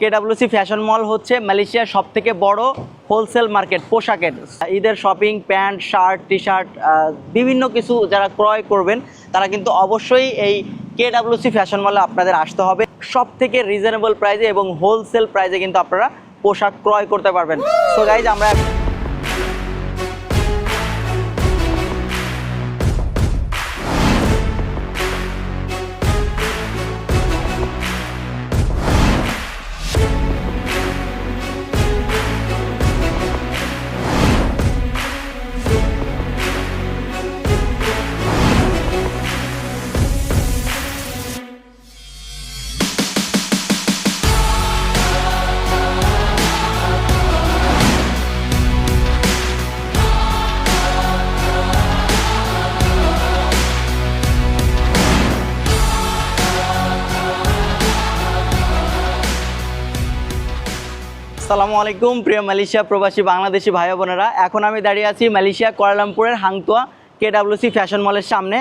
কেডাব্লিউসি fashion মল হচ্ছে মালয়েশিয়ার সব থেকে বড় হোলসেল মার্কেট, পোশাকের। ঈদের shopping, pant, shirt T shirt বিভিন্ন কিছু যারা ক্রয় করবেন, তারা কিন্তু অবশ্যই এই কেডাব্লিউসি ফ্যাশন মলে আপনাদের আসতে হবে। সব থেকে রিজনেবল প্রাইজে এবং হোলসেল প্রাইজে কিন্তু আপনারা পোশাক ক্রয় করতে পারবেন। সো গাইজ আমরা আসসালামু আলাইকুম, প্রিয় মালয়েশিয়া প্রবাসী বাংলাদেশি ভাই বোনেরা। এখন আমি দাঁড়িয়ে আছি মালয়েশিয়া, কুয়ালালামপুরের হাংতুয়া কেডাব্লিউসি ফ্যাশন মলের সামনে।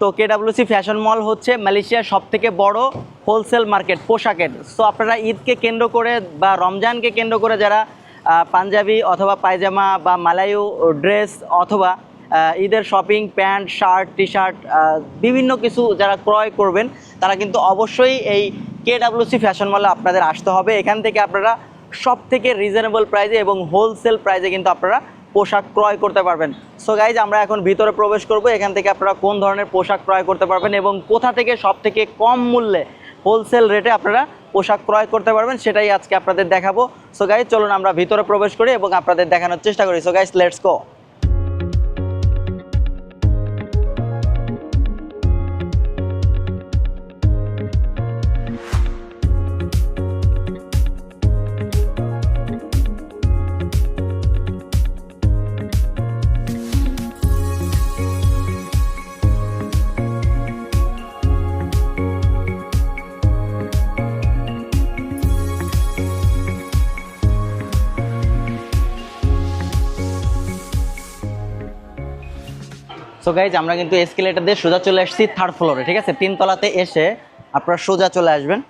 তো কেডাব্লিউসি ফ্যাশন মল হচ্ছে মালয়েশিয়ার সব থেকে বড় হোলসেল মার্কেট, পোশাকের। সো আপনারা ঈদকে কেন্দ্র করে বা রমজানকে কেন্দ্র করে যারা পাঞ্জাবি অথবা পায়জামা বা মালায়ু ড্রেস অথবা ঈদের shopping, pant, shirt T shirt বিভিন্ন কিছু যারা ক্রয় করবেন, তারা কিন্তু অবশ্যই এই কেডাব্লিউসি ফ্যাশন মলে আপনাদের আসতে হবে। এখান থেকে আপনারা সব থেকে রিজনেবল প্রাইজে এবং হোলসেল প্রাইজে কিন্তু আপনারা পোশাক ক্রয় করতে পারবেন। সো গাইজ আমরা এখন ভিতরে প্রবেশ করব, এখান থেকে আপনারা কোন ধরনের পোশাক ক্রয় করতে পারবেন এবং কোথা থেকে সব থেকে কম মূল্যে হোলসেল রেটে আপনারা পোশাক ক্রয় করতে পারবেন সেটাই আজকে আপনাদের দেখাবো। সো গাইজ চলুন আমরা ভিতরে প্রবেশ করি এবং আপনাদের দেখানোর চেষ্টা করি। So guys let's go so guys আমরা কিন্তু এসকেলেটার দিয়ে সোজা চলে আসছি থার্ড ফ্লোরে ঠিক আছে? তিনতলাতে এসে আপনারা সোজা চলে আসবেন?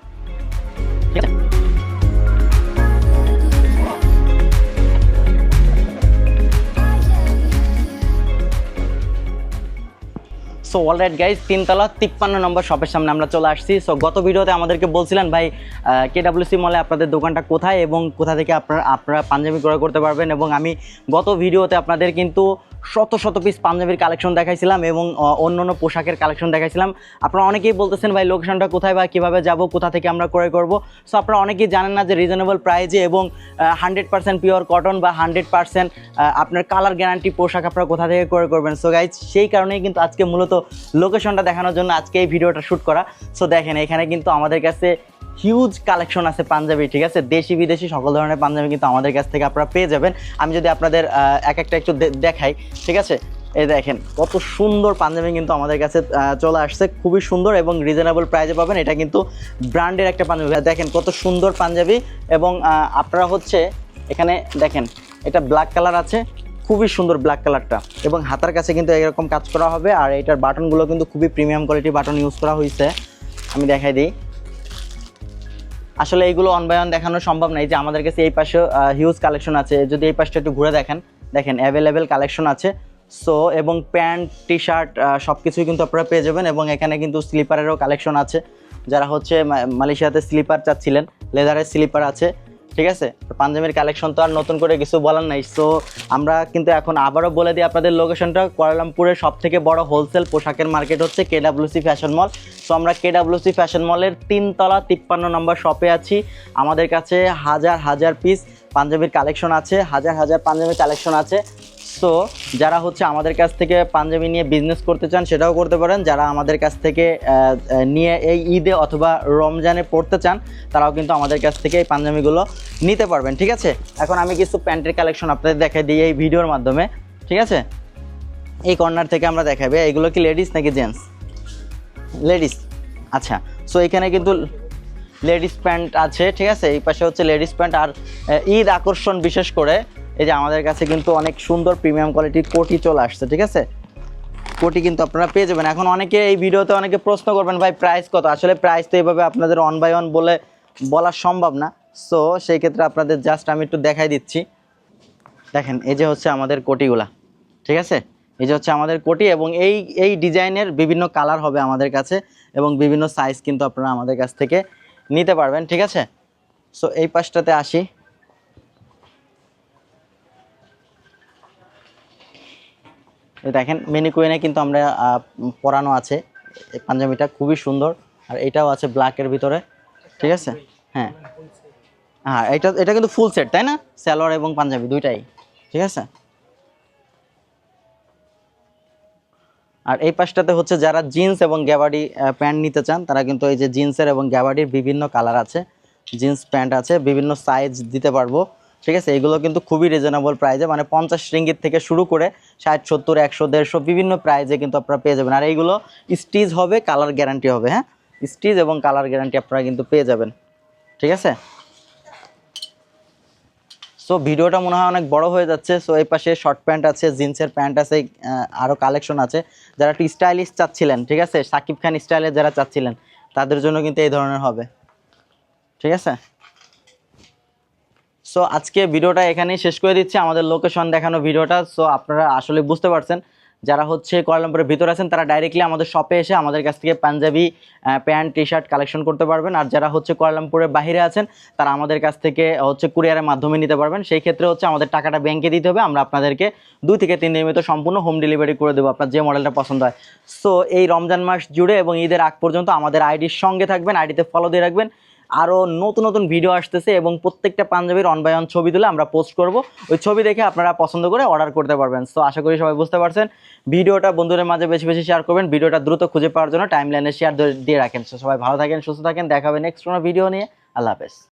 সো অলরাইট গাইজ তিনতলা তিপ্পান্ন নম্বর শপের সামনে আমরা চলে আসছি। সো গত ভিডিওতে আমাদেরকে বলছিলেন, ভাই কেডাব্লিউসি মলে আপনাদের দোকানটা কোথায় এবং কোথা থেকে আপনারা আপনারা পাঞ্জাবি ক্রয় করতে পারবেন? এবং আমি গত ভিডিওতে আপনাদের কিন্তু শত শত পিস পাঞ্জাবির কালেকশন দেখাইছিলাম এবং অন্য অন্য পোশাকের কালেকশন দেখাইছিলাম। আপনারা অনেকেই বলতেছেন, ভাই লোকেশনটা কোথায় বা কীভাবে যাব, কোথা থেকে আমরা ক্রয় করব? সো আপনারা অনেকেই জানেন না যে রিজনেবল প্রাইজে এবং হান্ড্রেড পার্সেন্ট পিওর কটন বা হান্ড্রেড পার্সেন্ট আপনার কালার গ্যারান্টি পোশাক আপনারা কোথা থেকে ক্রয় করবেন। সো গাইজ সেই কারণেই কিন্তু আজকে মূলত লোকেশনটা দেখানোর জন্য আজকে এই ভিডিওটা শ্যুট করা। সো দেখেন, এখানে কিন্তু আমাদের কাছে হিউজ কালেকশন আছে পাঞ্জাবি, ঠিক আছে? দেশি, বিদেশি সকল ধরনের পাঞ্জাবি কিন্তু আমাদের কাছ থেকে আপনারা পেয়ে যাবেন। আমি যদি আপনাদের এক একটা একটু দেখাই, ঠিক আছে? এই দেখেন, কত সুন্দর পাঞ্জাবি কিন্তু আমাদের কাছে চলে আসছে। খুবই সুন্দর এবং রিজনেবল প্রাইসে পাবেন। এটা কিন্তু ব্র্যান্ডের একটা পাঞ্জাবি। দেখেন কত সুন্দর পাঞ্জাবি এবং আপনারা হচ্ছে এখানে দেখেন, এটা ব্ল্যাক কালার আছে, খুবই সুন্দর ব্ল্যাক কালারটা এবং হাতার কাছে কিন্তু এরকম কাজ করা হবে। আর এটার বাটনগুলো কিন্তু খুবই প্রিমিয়াম কোয়ালিটি বাটন ইউজ করা হয়েছে আমি দেখাই দিই। আসলে এইগুলো অন বাই অন দেখানো সম্ভব নাই যে আমাদের কাছে এই পাশে হিউজ কালেকশন আছে। যদি এই পাশটা একটু ঘুরে দেখেন দেখেন অ্যাভেলেবেল কালেকশন আছে। সো এবং প্যান্ট টি শার্ট সব কিছুই কিন্তু আপনারা পেয়ে যাবেন এবং এখানে কিন্তু স্লিপারেরও কালেকশন আছে। যারা হচ্ছে মালয়েশিয়াতে স্লিপার চাচ্ছিলেন লেদারের স্লিপার আছে। ঠিক আছে? পাঞ্জাবির কালেকশন তো আর নতুন করে কিছু বলার নাই। সো আমরা কিন্তু এখন আবারও বলে দিই আপনাদের লোকেশনটা কুয়ালামপুরের সব থেকে বড় হোলসেল পোশাকের মার্কেট হচ্ছে কেডাব্লিউসি ফ্যাশন মল সো আমরা কেডাব্লিউসি ফ্যাশন মলের তিনতলা তিপ্পান্ন নম্বর শপে আছি। আমাদের কাছে হাজার হাজার পিস পাঞ্জাবির কালেকশন আছে। হাজার হাজার পাঞ্জাবির কালেকশন আছে। সো যারা হচ্ছে আমাদের কাছ থেকে পাঞ্জাবি নিয়ে বিজনেস করতে চান সেটাও করতে পারেন। যারা আমাদের কাছ থেকে নিয়ে এই ঈদে অথবা রমজানে পড়তে চান, তারাও কিন্তু আমাদের কাছ থেকে এই পাঞ্জাবিগুলো নিতে পারবেন, ঠিক আছে? এখন আমি কিছু প্যান্টের কালেকশন আপনাদের দেখাই দিই এই ভিডিওর মাধ্যমে, ঠিক আছে? এই কর্নার থেকে আমরা দেখাবে, এগুলো কি লেডিস নাকি জেন্টস লেডিস আচ্ছা সো এখানে কিন্তু লেডিস প্যান্ট আছে, ঠিক আছে? এই পাশে হচ্ছে লেডিস প্যান্ট আর ঈদ আকর্ষণ বিশেষ করে এই যে আমাদের কাছে কিন্তু অনেক সুন্দর প্রিমিয়াম কোয়ালিটির কোটি চলে আসছে, ঠিক আছে? কোটি কিন্তু আপনারা পেয়ে যাবেন। এখন অনেকে এই ভিডিওতে অনেকে প্রশ্ন করবেন, ভাই প্রাইস কত? আসলে প্রাইস তো এইভাবে আপনাদের অন বাই ওয়ান বলে বলা সম্ভব না। সো সেই ক্ষেত্রে আপনাদের জাস্ট আমি একটু দেখাই দিচ্ছি। দেখেন, এই যে হচ্ছে আমাদের কোটিগুলা, ঠিক আছে? এই যে হচ্ছে আমাদের কোটি এবং এই এই ডিজাইনের বিভিন্ন কালার হবে আমাদের কাছে এবং বিভিন্ন সাইজ কিন্তু আপনারা আমাদের কাছ থেকে নিতে পারবেন, ঠিক আছে? সো এই পাশটাতে আসি। দেখেন মেনিকুইনে কিন্তু আমরা পরানো আছে। পাঞ্জাবিটা খুবই সুন্দর। আর এটাও আছে ব্ল্যাকের ভিতরে। ঠিক আছে? হ্যাঁ। হ্যাঁ এটা এটা কিন্তু ফুল সেট তাই না? স্যালোয়ার এবং পাঞ্জাবি দুইটাই। ঠিক আছে? আর এই পাশটাতে হচ্ছে যারা জিন্স এবং গ্যাবাডি প্যান্ট নিতে চান, তারা কিন্তু এই যে জিন্সের এবং গ্যাবাডির বিভিন্ন কালার আছে। জিন্স প্যান্ট আছে, বিভিন্ন সাইজ দিতে পারব। ঠিক আছে? এগুলো কিন্তু খুবই রিজনেবল প্রাইজে মানে পঞ্চাশ রিঙ্গিত থেকে শুরু করে ষাট, সত্তর, একশো, দেড়শো বিভিন্ন প্রাইজে কিন্তু আপনারা পেয়ে যাবেন। আর এইগুলো স্টিচ হবে কালার গ্যারান্টি হবে হ্যাঁ? স্টিচ এবং কালার গ্যারান্টি আপনারা কিন্তু পেয়ে যাবেন। ঠিক আছে? সো ভিডিওটা মনে হয় অনেক বড় হয়ে যাচ্ছে। সো এই পাশে শর্ট প্যান্ট আছে জিন্সের প্যান্ট আছে আরও কালেকশন আছে। যারা একটু স্টাইলিশ চাচ্ছিলেন, ঠিক আছে? সাকিব খান স্টাইলের যারা চাচ্ছিলেন, তাদের জন্য কিন্তু এই ধরনের হবে। ঠিক আছে? সো আজকে ভিডিওটা এখানেই শেষ করে দিচ্ছি। আমাদের লোকেশন দেখানো ভিডিওটা। সো আপনারা আসলে বুঝতে পারছেন, যারা হচ্ছে কোয়ালালামপুরের ভিতরে আছেন, তারা ডাইরেক্টলি আমাদের শপে এসে আমাদের কাছ থেকে Punjabi pant T shirt collection করতে পারবেন। আর যারা হচ্ছে কোয়ালালামপুরের বাইরে আছেন, তারা আমাদের কাছ থেকে হচ্ছে কুরিয়ারের মাধ্যমে নিতে পারবেন। সেই ক্ষেত্রে হচ্ছে আমাদের টাকাটা ব্যাংকে দিতে হবে। আমরা আপনাদেরকে দুই থেকে তিন দিনের ভিতর সম্পূর্ণ হোম ডেলিভারি করে দেবো। আপনার যে মডেলটা পছন্দ হয়। সো এই রমজান মাস জুড়ে এবং ঈদের আগ পর্যন্ত আমাদের আইডির সঙ্গে থাকবেন। আইডিতে ফলো দিয়ে রাখবেন। আরও নতুন নতুন ভিডিও আসতেছে এবং প্রত্যেকটা পাঞ্জাবির অন বাই অন ছবি তুলে আমরা পোস্ট করব। ওই ছবি দেখে আপনারা পছন্দ করে অর্ডার করতে পারবেন। সো আশা করি সবাই বুঝতে পারছেন। ভিডিওটা বন্ধুদের মাঝে বেশি বেশি শেয়ার করবেন। ভিডিওটা দ্রুত খুঁজে পাওয়ার জন্য টাইম লাইনে শেয়ার দিয়ে রাখেন। সো সবাই ভালো থাকেন, সুস্থ থাকেন। দেখাবেন নেক্সট কোনো ভিডিও নিয়ে। আল্লাহ হাফেজ।